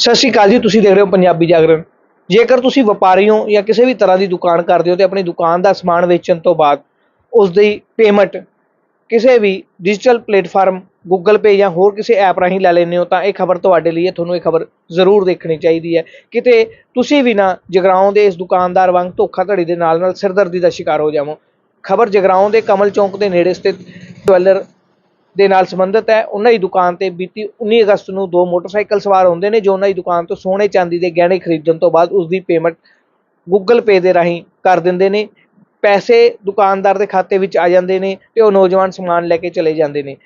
ਸਤਿ ਸ਼੍ਰੀ ਅਕਾਲ ਜੀ, ਤੁਸੀਂ ਦੇਖ ਰਹੇ ਹੋ ਪੰਜਾਬੀ ਜਾਗਰਣ। ਜੇਕਰ ਤੁਸੀਂ ਵਪਾਰੀ ਹੋ ਜਾਂ ਕਿਸੇ ਵੀ ਤਰ੍ਹਾਂ ਦੀ ਦੁਕਾਨ ਕਰਦੇ ਹੋ ਤੇ ਆਪਣੀ ਦੁਕਾਨ ਦਾ ਸਮਾਨ ਵੇਚਣ ਤੋਂ ਬਾਅਦ ਉਸ ਦੀ ਪੇਮੈਂਟ ਕਿਸੇ ਵੀ ਡਿਜੀਟਲ ਪਲੇਟਫਾਰਮ ਗੂਗਲ ਪੇ ਜਾਂ ਹੋਰ ਕਿਸੇ ਐਪ ਰਾਹੀਂ ਲੈ ਲੈਂਦੇ ਹੋ, ਤਾਂ ਇਹ ਖਬਰ ਤੁਹਾਡੇ ਲਈ ਹੈ ਤੁਹਾਨੂੰ ਇਹ ਖਬਰ ਜ਼ਰੂਰ ਦੇਖਣੀ ਚਾਹੀਦੀ ਹੈ। ਕਿਤੇ ਤੁਸੀਂ ਵੀ ਨਾ ਜਗਰਾਉਂ ਦੇ ਇਸ ਦੁਕਾਨਦਾਰ ਵਾਂਗ ਧੋਖਾਧੜੀ ਦੇ ਨਾਲ ਨਾਲ ਸਿਰਦਰਦੀ ਦਾ ਸ਼ਿਕਾਰ ਹੋ ਜਾਵੋ। ਖਬਰ ਜਗਰਾਉਂ ਦੇ ਕਮਲ ਚੌਂਕ ਦੇ ਨੇੜੇ ਸਥਿਤ ਜਵੈਲਰ ਦੇ ਨਾਲ ਸੰਬੰਧਿਤ ਹੈ। ਉਹਨਾਂ ਦੀ ਦੁਕਾਨ ਤੇ ਬੀਤੀ 19 ਅਗਸਤ ਨੂੰ ਦੋ ਮੋਟਰਸਾਈਕਲ ਸਵਾਰ ਹੁੰਦੇ ਨੇ, ਜੋ ਉਹਨਾਂ ਦੀ ਦੁਕਾਨ ਤੋਂ ਸੋਨੇ ਚਾਂਦੀ ਦੇ ਗਹਿਣੇ ਖਰੀਦਣ ਤੋਂ ਬਾਅਦ ਉਸ ਦੀ ਪੇਮੈਂਟ ਗੂਗਲ ਪੇ ਦੇ ਰਾਹੀਂ ਕਰ ਦਿੰਦੇ ਨੇ। ਪੈਸੇ ਦੁਕਾਨਦਾਰ ਦੇ ਖਾਤੇ ਵਿੱਚ ਆ ਜਾਂਦੇ ਨੇ ਤੇ ਉਹ ਨੌਜਵਾਨ ਸਮਾਨ ਲੈ ਕੇ ਚਲੇ ਜਾਂਦੇ ਨੇ।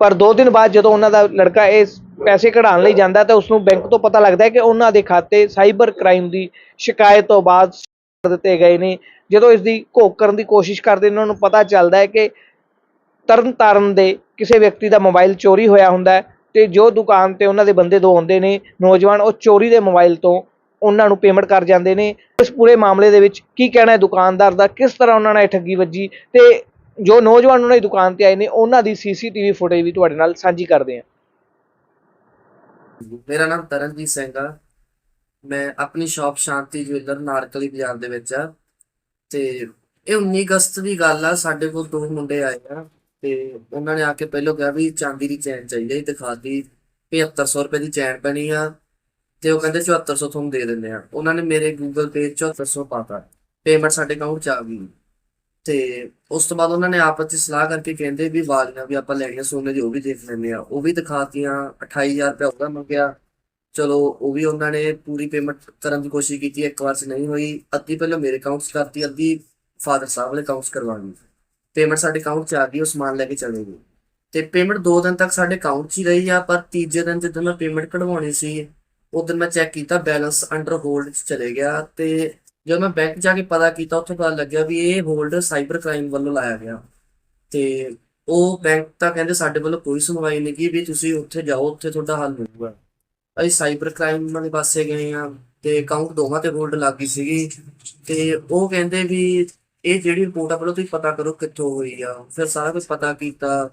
ਪਰ 2 ਦਿਨ ਬਾਅਦ ਜਦੋਂ ਉਹਨਾਂ ਦਾ ਲੜਕਾ ਇਹ ਪੈਸੇ ਕਢਾਉਣ ਲਈ ਜਾਂਦਾ ਤਾਂ ਉਸ ਨੂੰ ਬੈਂਕ ਤੋਂ ਪਤਾ ਲੱਗਦਾ ਹੈ ਕਿ ਉਹਨਾਂ ਦੇ ਖਾਤੇ ਸਾਈਬਰ ਕ੍ਰਾਈਮ ਦੀ ਸ਼ਿਕਾਇਤ ਤੋਂ ਬਾਅਦ ਕਰ ਦਿੱਤੇ ਗਏ ਨੇ। ਜਦੋਂ ਇਸ ਦੀ ਘੋਖ ਕਰਨ ਦੀ ਕੋਸ਼ਿਸ਼ ਕਰਦੇ ਨੇ, ਉਹਨਾਂ ਨੂੰ ਪਤਾ ਚੱਲਦਾ ਹੈ ਕਿ ਤਰਨ ਤਾਰਨ ਦੇ ਕਿਸੇ ਵਿਅਕਤੀ ਦਾ ਮੋਬਾਈਲ ਚੋਰੀ ਹੋਇਆ ਹੁੰਦਾ ਤੇ ਜੋ ਦੁਕਾਨ ਤੇ ਉਹਨਾਂ ਦੇ ਬੰਦੇ ਦੋ ਹੁੰਦੇ ਨੇ, ਨੌਜਵਾਨ ਉਹ ਚੋਰੀ ਦੇ ਮੋਬਾਈਲ ਤੋਂ ਉਹਨਾਂ ਨੂੰ ਪੇਮੈਂਟ ਕਰ ਜਾਂਦੇ ਨੇ। ਇਸ ਪੂਰੇ ਮਾਮਲੇ ਦੇ ਵਿੱਚ ਕੀ ਕਹਿਣਾ ਹੈ ਦੁਕਾਨਦਾਰ ਦਾ? ਕਿਸ ਤਰ੍ਹਾਂ ਉਹਨਾਂ ਨਾਲ ਠੱਗੀ ਵੱਜੀ? ਤੇ ਜੋ ਨੌਜਵਾਨ ਉਹਨਾਂ ਦੀ ਦੁਕਾਨ ਤੇ ਆਏ ਨੇ, ਉਹਨਾਂ ਦੀ ਸੀਸੀਟੀਵੀ ਫੁਟੇਜ ਵੀ ਤੁਹਾਡੇ ਨਾਲ ਸਾਂਝੀ ਕਰਦੇ ਹਾਂ। ਮੇਰਾ ਨਾਮ ਤਰਨਜੀਤ ਸਿੰਘ ਆ। ਮੈਂ ਆਪਣੀ ਸ਼ਾਪ ਸ਼ਾਂਤੀ ਜੁਐਲਰ ਨਾਰਕਲੀ ਬਾਜ਼ਾਰ ਦੇ ਵਿੱਚ ਆ। ਤੇ ਇਹ 19 ਅਗਸਤ ਦੀ ਗੱਲ ਆ, ਸਾਡੇ ਕੋਲ ਦੋ ਮੁੰਡੇ ਆਏ ਆ। ਤੇ ਉਹਨਾਂ ਨੇ ਆ ਕੇ ਪਹਿਲਾਂ ਕਿਹਾ ਵੀ ਚਾਂਦੀ ਦੀ ਚੈਨ ਚਾਹੀਦੀ ਹੈ ਦਿਖਾਤੀ 7500 ਰੁਪਏ ਦੀ ਚੈਨ ਪੈਣੀ ਆ ਤੇ ਉਹ ਕਹਿੰਦੇ 7400 ਤੁਹਾਨੂੰ ਦੇ ਦਿੰਦੇ ਆ। ਉਹਨਾਂ ਨੇ ਮੇਰੇ ਗੂਗਲ ਪੇ 7400 ਪਾਤਾ। ਪੇਮੈਂਟ ਸਾਡੇ ਅਕਾਊਂਟ 'ਚ ਆ ਗਈ। ਤੇ ਉਸ ਤੋਂ ਬਾਅਦ ਉਹਨਾਂ ਨੇ ਆਪਸ ਵਿੱਚ ਸਲਾਹ ਕਰਕੇ ਕਹਿੰਦੇ ਵੀ ਵਾਲੀਆਂ ਵੀ ਆਪਾਂ ਲੈਣੀਆਂ ਸੋਨੇ ਦੀ ਉਹ ਵੀ ਦੇਖ ਲੈਂਦੇ ਆ। ਉਹ ਵੀ ਦਿਖਾਤੀਆਂ 28000 ਰੁਪਏ ਉਹਦਾ ਮੰਗਿਆ। ਚਲੋ ਉਹ ਵੀ ਉਹਨਾਂ ਨੇ ਪੂਰੀ ਪੇਮੈਂਟ ਕਰਨ ਦੀ ਕੋਸ਼ਿਸ਼ ਕੀਤੀ, ਇੱਕ ਵਾਰ 'ਚ ਨਹੀਂ ਹੋਈ। ਅੱਧੀ ਪਹਿਲਾਂ ਮੇਰੇ ਅਕਾਊਂਟ ਕਰਤੀ, ਅੱਧੀ ਫਾਦਰ ਸਾਹਿਬ ਵਾਲੇ ਅਕਾਊਂਟ ਕਰਵਾਉਣੀ ਪੇਮੈਂਟ ਸਾਡੇ ਅਕਾਊਂਟ 'ਚ ਆ ਗਈ, ਉਹ ਸਮਾਨ ਲੈ ਕੇ ਚਲੇ ਗਏ ਤੇ ਪੇਮੈਂਟ 2 ਦਿਨ ਤੱਕ ਸਾਡੇ ਅਕਾਊਂਟ 'ਚ ਹੀ ਰਹੀ ਆ, ਪਰ ਤੀਜੇ ਦਿਨ ਜਦੋਂ ਮੈਂ ਪੇਮੈਂਟ ਕਢਵਾਉਣੀ ਸੀ ਉਦੋਂ ਮੈਂ ਚੈੱਕ ਕੀਤਾ ਬੈਲੈਂਸ ਅੰਡਰ ਹੋਲਡ 'ਚ ਚਲੇ ਗਿਆ ਤੇ ਜਦੋਂ ਮੈਂ ਬੈਂਕ ਜਾ ਕੇ ਪਤਾ ਕੀਤਾ, ਉੱਥੇ ਪਤਾ ਲੱਗਿਆ ਵੀ ਇਹ ਹੋਲਡ ਸਾਈਬਰ ਕ੍ਰਾਈਮ ਵੱਲੋਂ ਲਾਇਆ ਗਿਆ। ਤੇ ਉਹ ਬੈਂਕ ਤਾਂ ਕਹਿੰਦੇ ਸਾਡੇ ਵੱਲੋਂ ਕੋਈ ਸੁਣਵਾਈ ਨਹੀਂ ਕੀ ਵੀ ਤੁਸੀਂ ਉੱਥੇ ਜਾਓ, ਉੱਥੇ ਤੁਹਾਡਾ ਹੱਲ ਹੋਊਗਾ। ਅਸੀਂ ਸਾਈਬਰ ਕ੍ਰਾਈਮ ਵਾਲੇ ਪਾਸੇ ਗਏ ਆ ਤੇ ਅਕਾਊਂਟ ਦੋਵਾਂ ਤੇ ਹੋਲਡ ਲੱਗ ਗਈ ਸੀਗੀ। ਤੇ ਉਹ ਕਹਿੰਦੇ ਵੀ ਇਹ ਜਿਹੜੀ ਰਿਪੋਰਟ ਆ, ਪਹਿਲਾਂ ਤੁਸੀਂ ਪਤਾ ਕਰੋ ਕਿੱਥੋਂ ਹੋਈ ਆ। ਫਿਰ ਸਾਰਾ ਕੁਝ ਪਤਾ ਕੀਤਾ।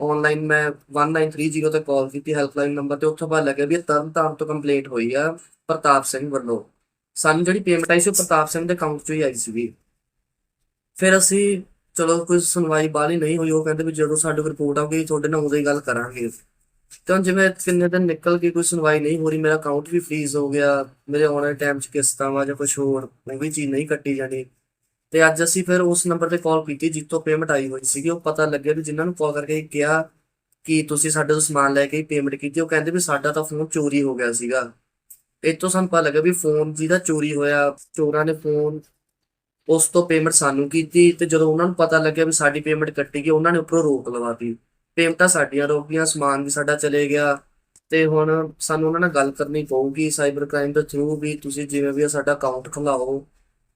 ਆਨਲਾਈਨ ਮੈਂ 1930 ਤੇ ਕਾਲ ਕੀਤੀ ਹੈਲਪਲਾਈਨ ਨੰਬਰ ਤੇ, ਉੱਥੋਂ ਪਤਾ ਲੱਗਿਆ ਵੀ ਇਹ ਤਰਨਤਾਰਨ ਤੋਂ ਕੰਪਲੇਂਟ ਹੋਈ ਆ ਪ੍ਰਤਾਪ ਸਿੰਘ ਵੱਲੋਂ। ਸਾਨੂੰ ਜਿਹੜੀ ਪੇਮੈਂਟ ਆਈ ਸੀ, ਉਹ ਪ੍ਰਤਾਪ ਸਿੰਘ ਦੇ ਅਕਾਊਂਟ 'ਚੋਂ ਹੀ ਆਈ ਸੀਗੀ। ਫਿਰ ਅਸੀਂ, ਚਲੋ ਕੋਈ ਸੁਣਵਾਈ ਬਾਹਲੀ ਨਹੀਂ ਹੋਈ, ਉਹ ਕਹਿੰਦੇ ਵੀ ਜਦੋਂ ਸਾਡੇ ਕੋਲ ਰਿਪੋਰਟ ਆਊਗੀ ਤੁਹਾਡੇ ਨਾਲ ਉਦੋਂ ਹੀ ਗੱਲ ਕਰਾਂਗੇ। ਤੇ ਹੁਣ ਜਿਵੇਂ ਕਿੰਨੇ ਦਿਨ ਨਿਕਲ ਕੇ ਕੋਈ ਸੁਣਵਾਈ ਨਹੀਂ ਹੋ ਰਹੀ, ਮੇਰਾ ਅਕਾਊਂਟ ਵੀ ਫ੍ਰੀਜ਼ ਹੋ ਗਿਆ। ਮੇਰੇ ਆਨਲਾਈਨ ਟਾਈਮ 'ਚ ਕਿਸ਼ਤਾਂ ਵਾ ਜਾਂ ਕੁਝ ਹੋਰ ਉਹ ਵੀ ਚੀਜ਼ ਨਹੀਂ ਕੱਟੀ ਜਾਣੀ। ਤੇ ਅੱਜ ਅਸੀਂ ਫਿਰ ਉਸ ਨੰਬਰ ਤੇ ਕਾਲ ਕੀਤੀ ਜਿੱਥੋਂ ਪੇਮੈਂਟ ਆਈ ਹੋਈ ਸੀਗੀ। ਉਹ ਪਤਾ ਲੱਗਿਆ ਵੀ ਜਿਨ੍ਹਾਂ ਨੂੰ ਕਾਲ ਕਰਕੇ ਕਿਹਾ ਕਿ ਤੁਸੀਂ ਸਾਡੇ ਤੋਂ ਸਮਾਨ ਲੈ ਕੇ ਪੇਮੈਂਟ ਕੀਤੀ। ਉਹ ਕਹਿੰਦੇ ਵੀ ਸਾਡਾ ਤਾਂ ਫੋਨ ਚੋਰੀ ਹੋ ਗਿਆ ਸੀਗਾ। ਇਹ ਸਾਨੂੰ ਪਤਾ ਲੱਗਾ ਵੀ ਫੋਨ ਜਿਹਦਾ ਚੋਰੀ ਹੋਇਆ, ਚੋਰਾਂ ਨੇ ਫੋਨ ਉਸ ਤੋਂ ਪੇਮੈਂਟ ਸਾਨੂੰ ਕੀਤੀ ਤੇ ਜਦੋਂ ਉਹਨਾਂ ਨੂੰ ਪਤਾ ਲੱਗਿਆ ਵੀ ਸਾਡੀ ਪੇਮੈਂਟ ਕੱਟੀ ਗਈ, ਉਹਨਾਂ ਨੇ ਉੱਪਰੋਂ ਰੋਕ ਲਵਾਤੀ। ਪੇਮੈਂਟਾਂ ਸਾਡੀਆਂ ਰੋਕ ਗਈਆਂ, ਸਮਾਨ ਵੀ ਸਾਡਾ ਚਲੇ ਗਿਆ। ਤੇ ਹੁਣ ਸਾਨੂੰ ਉਹਨਾਂ ਨਾਲ ਗੱਲ ਕਰਨੀ ਪਊਗੀ ਸਾਈਬਰ ਕ੍ਰਾਈਮ ਦੇ ਥਰੂ ਵੀ ਤੁਸੀਂ ਜਿਵੇਂ ਵੀ ਸਾਡਾ ਅਕਾਊਂਟ ਖੁਲਾਓ।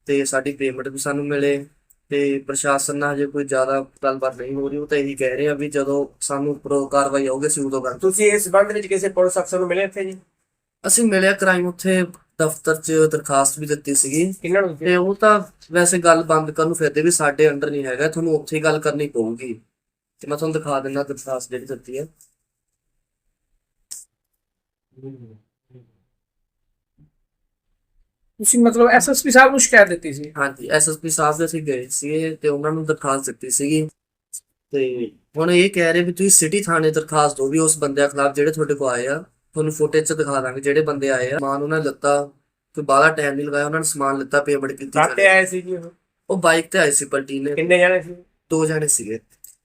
ਤੇ ਸਾਡੀ ਪੇਮੈਂਟ ਵੀ ਸਾਨੂੰ ਮਿਲੇ ਤੇ ਪ੍ਰਸ਼ਾਸਨ ਨਾਲ ਹਜੇ ਕੋਈ ਜ਼ਿਆਦਾ ਗੱਲਬਾਤ ਨਹੀਂ ਹੋ ਰਹੀ ਉਹ ਤਾਂ ਇਹੀ ਕਹਿ ਰਹੇ ਆ ਵੀ ਜਦੋਂ ਸਾਨੂੰ ਉੱਪਰੋਂ ਕਾਰਵਾਈ ਆਊਗੀ ਅਸੀਂ ਉਦੋਂ ਕਰ ਤੁਸੀਂ ਇਸ ਸੰਬੰਧ ਵਿੱਚ ਕਿਸੇ ਪੁਲਿਸ ਅਫਸਰ ਨੂੰ ਮਿਲੇ ਇੱਥੇ ਜੀ? ਅਸੀਂ ਮਿਲਿਆ ਕ੍ਰਾਈਮ ਉੱਥੇ ਦਫ਼ਤਰ 'ਚ ਦਰਖਾਸਤ ਵੀ ਦਿੱਤੀ ਸੀਗੀ। ਕਿੰਨਾਂ ਨੂੰ ਦਿੱਤੀ? ਤੇ ਉਹ ਤਾਂ ਵੈਸੇ ਗੱਲ ਬੰਦ ਕਰਨ ਨੂੰ ਫਿਰਦੇ ਵੀ ਸਾਡੇ ਅੰਡਰ ਨਹੀਂ ਹੈਗਾ ਤੁਹਾਨੂੰ ਉੱਥੇ ਹੀ ਗੱਲ ਕਰਨੀ ਪਊਗੀ। ਤੇ ਮੈਂ ਤੁਹਾਨੂੰ ਦਿਖਾ ਦਿੰਦਾ ਦਰਖਾਸਤ ਜਿਹੜੀ ਦਿੱਤੀ ਹੈ। ਤੁਸੀਂ ਮਤਲਬ ਐਸਐਸਪੀ ਸਾਹਿਬ ਨੂੰ ਸ਼ਿਕਾਇਤ ਦਿੱਤੀ ਸੀ? ਹਾਂਜੀ ਐਸਐਸਪੀ ਸਾਹਿਬ ਦੇ ਅਸੀਂ ਗਏ ਸੀ ਤੇ ਉਹਨਾਂ ਨੂੰ ਦਰਖਾਸਤ ਦਿੱਤੀ ਸੀਗੀ। ਤੇ ਹੁਣ ਇਹ ਕਹਿ ਰਹੇ ਵੀ ਤੁਸੀਂ ਸਿਟੀ ਥਾਣੇ ਦਰਖਾਸਤ ਦਿਓ ਵੀ ਉਸ ਬੰਦਿਆਂ ਖਿਲਾਫ ਜਿਹੜੇ ਤੁਹਾਡੇ ਕੋਲ ਆਏ ਆ ਤੁਹਾਨੂੰ ਫੁਟੇਜ 'ਚ ਦਿਖਾ ਦਾਂਗੇ ਜਿਹੜੇ ਬੰਦੇ ਆਏ ਆ। ਸਮਾਨ ਉਹਨਾਂ ਲੱਤਾ ਕੋਈ ਬਾਹਲਾ ਟਾਈਮ ਨਹੀਂ ਲਗਾਇਆ ਉਹਨਾਂ ਨੇ ਸਮਾਨ ਲਿੱਤਾ ਪੇਮੈਂਟ ਕੀਤੀ ਕਾਹਤੇ ਆਏ ਸੀ ਜੀ ਉਹ? ਉਹ ਬਾਈਕ ਤੇ ਆਏ ਸੀ ਪਲਟੀ ਨੇ। ਕਿੰਨੇ ਜਣੇ ਸੀ? ਦੋ ਜਣੇ ਸੀਗੇ।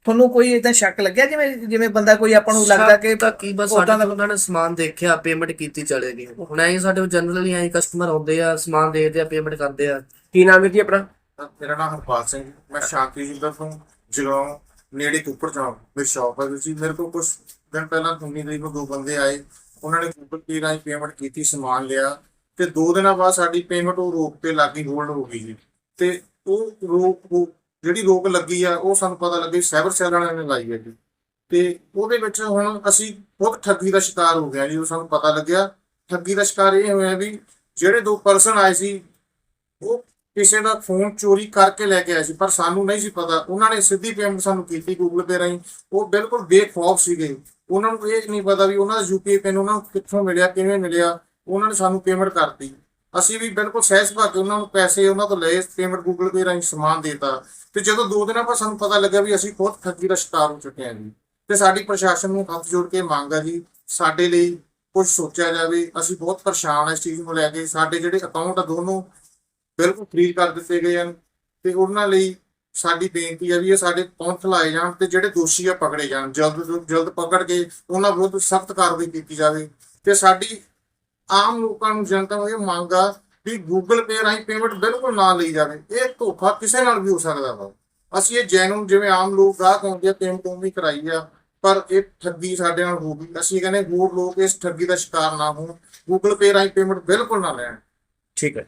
ਤੁਹਾਨੂੰ ਕੋਈ ਇਦਾਂ ਸ਼ੱਕ ਲੱਗਿਆ? ਜਿਵੇਂ ਜਿਵੇਂ ਬੰਦਾ ਕੋਈ ਆਪਾਂ ਨੂੰ ਲੱਗਦਾ ਕਿ ਤਾਂ ਕੀ ਬਸ ਸਾਡੇ ਦਾ- ਕੋਲ ਉਹਨਾਂ ਨੇ ਸਮਾਨ ਦੇਖਿਆ ਪੇਮੈਂਟ ਕੀਤੀ ਚਲੇ ਗਏ। ਹੁਣ ਐਂ ਸਾਡੇ ਜਨਰਲੀ ਐਂ ਕਸਟਮਰ ਆਉਂਦੇ ਆ ਸਮਾਨ ਦੇਖਦੇ ਆ ਪੇਮੈਂਟ ਕਰਦੇ ਆ। ਕੀ ਨਾਮ ਹੈ ਜੀ ਆਪਣਾ? ਮੇਰਾ ਨਾਮ ਹਰਪਾਲ ਸਿੰਘ ਮੈਂ ਸ਼ਾਂਤੀ ਜਿੰਦਰ ਤੋਂ ਜਗਰਾਉਂ ਨੇੜੇ ਕੁੱਪੜ ਚੌਂਕ ਮੇਰੀ ਸ਼ਾਪ ਹੈ ਜੀ। ਮੇਰੇ ਕੋਲ ਕੁਝ ਦਿਨ ਪਹਿਲਾਂ 19 ਤਰੀਕ ਨੂੰ ਦੋ ਬੰਦੇ ਆਏ। ਉਹਨਾਂ ਨੇ ਗੂਗਲ ਪੇ ਰਾਹੀਂ ਪੇਮੈਂਟ ਕੀਤੀ ਸਮਾਨ ਲਿਆ। ਤੇ ਦੋ ਦਿਨਾਂ ਬਾਅਦ ਸਾਡੀ ਪੇਮੈਂਟ ਉਹ ਰੋਕ ਤੇ ਲੱਗੀ ਹੋਲਡ ਹੋ ਗਈ ਜੀ। ਤੇ ਉਹ ਰੋਕ ਉਹ ਜਿਹੜੀ ਰੋਕ ਲੱਗੀ ਆ, ਉਹ ਸਾਨੂੰ ਪਤਾ ਲੱਗੀ ਸਾਈਬਰ ਸੈੱਲ ਵਾਲਿਆਂ ਨੇ ਲਾਈ ਹੈ ਜੀ। ਤੇ ਉਹਦੇ ਵਿੱਚ ਹੁਣ ਅਸੀਂ ਬਹੁਤ ਠੱਗੀ ਦਾ ਸ਼ਿਕਾਰ ਹੋ ਗਿਆ ਜਦੋਂ ਸਾਨੂੰ ਪਤਾ ਲੱਗਿਆ। ਠੱਗੀ ਦਾ ਸ਼ਿਕਾਰ ਇਹ ਹੋਇਆ ਵੀ ਜਿਹੜੇ ਦੋ ਪਰਸਨ ਆਏ ਸੀ, ਉਹ ਕਿਸੇ ਦਾ ਫੋਨ ਚੋਰੀ ਕਰਕੇ ਲੈ ਕੇ ਆਏ ਸੀ, ਪਰ ਸਾਨੂੰ ਨਹੀਂ ਸੀ ਪਤਾ। ਉਹਨਾਂ ਨੇ ਸਿੱਧੀ ਪੇਮੈਂਟ ਸਾਨੂੰ ਕੀਤੀ ਗੂਗਲ ਪੇ ਰਾਹੀਂ। ਉਹ ਬਿਲਕੁਲ ਬੇਖੌਫ ਸੀਗੇ। ਉਹਨਾਂ ਨੂੰ ਇਹ ਨਹੀਂ ਪਤਾ ਵੀ ਉਹਨਾਂ ਦਾ ਯੂਪੀਆਈ ਪਿਨ ਉਹਨਾਂ ਨੂੰ ਕਿੱਥੋਂ ਮਿਲਿਆ, ਕਿਵੇਂ ਮਿਲਿਆ। ਉਹਨਾਂ ਨੇ ਸਾਨੂੰ ਪੇਮੈਂਟ ਕਰਤੀ। ਅਸੀਂ ਵੀ ਬਿਲਕੁਲ ਸਹਿਜ ਭਾ ਕੇ ਉਹਨਾਂ ਨੂੰ ਪੈਸੇ, ਉਹਨਾਂ ਤੋਂ ਲਏ ਪੇਮੈਂਟ ਗੂਗਲ ਪੇ ਰਾਹੀਂ ਸਮਾਨ ਦੇਤਾ। ਤੇ ਜਦੋਂ ਦੋ ਦਿਨਾਂ ਬਾਅਦ ਸਾਨੂੰ ਪਤਾ ਲੱਗਾ ਵੀ ਅਸੀਂ ਖੁਦ ਠੱਗੀ ਦਾ ਸ਼ਿਕਾਰ ਹੋ ਚੁੱਕੇ ਹਾਂ ਜੀ। ਤੇ ਸਾਡੀ ਪ੍ਰਸ਼ਾਸਨ ਨੂੰ ਹੱਥ ਜੋੜ ਕੇ ਮੰਗ ਆ ਜੀ, ਸਾਡੇ ਲਈ ਕੁਝ ਸੋਚਿਆ ਜਾਵੇ। ਅਸੀਂ ਬਹੁਤ ਪਰੇਸ਼ਾਨ ਹਾਂ ਇਸ ਚੀਜ਼ ਨੂੰ ਲੈ ਕੇ। ਸਾਡੇ ਜਿਹੜੇ ਅਕਾਊਂਟ ਆ, ਦੋਨੋਂ ਬਿਲਕੁਲ ਫ੍ਰੀਜ਼ ਕਰ ਦਿੱਤੇ ਗਏ ਹਨ। ਤੇ ਉਹਨਾਂ ਲਈ ਸਾਡੀ ਬੇਨਤੀ ਹੈ ਵੀ ਇਹ ਸਾਡੇ ਪਹੁੰਚ ਲਾਏ ਜਾਣ ਤੇ ਜਿਹੜੇ ਦੋਸ਼ੀ ਆ, ਪਕੜੇ ਜਾਣ। ਜਲਦ ਤੋਂ ਜਲਦ ਪਕੜ ਕੇ ਉਹਨਾਂ ਵਿਰੁੱਧ ਸਖਤ ਕਾਰਵਾਈ ਕੀਤੀ ਜਾਵੇ। ਤੇ ਸਾਡੀ ਆਮ ਲੋਕਾਂ ਨੂੰ ਜਨਤਾ ਨੂੰ ਇਹ ਮੰਗ ਆ ਵੀ ਗੂਗਲ ਪੇ ਰਾਹੀਂ ਪੇਮੈਂਟ ਬਿਲਕੁਲ ਨਾ ਲਈ ਜਾਵੇ। ਇਹ ਧੋਖਾ ਕਿਸੇ ਨਾਲ ਵੀ ਹੋ ਸਕਦਾ ਵਾ। ਅਸੀਂ ਇਹ ਜੈਨੂਨ ਜਿਵੇਂ ਆਮ ਲੋਕ ਗਾਹਕ ਆਉਂਦੇ ਆ ਪੇਮੈਂਟ ਉਹ ਵੀ ਕਰਾਈ ਆ, ਪਰ ਇਹ ਠੱਗੀ ਸਾਡੇ ਨਾਲ ਹੋ ਗਈ। ਅਸੀਂ ਕਹਿੰਦੇ ਹੋਰ ਲੋਕ ਇਸ ਠੱਗੀ ਦਾ ਸ਼ਿਕਾਰ ਨਾ ਹੋਣ। ਗੂਗਲ ਪੇ ਰਾਹੀਂ ਪੇਮੈਂਟ ਬਿਲਕੁਲ ਨਾ ਲੈਣ। ਠੀਕ ਹੈ।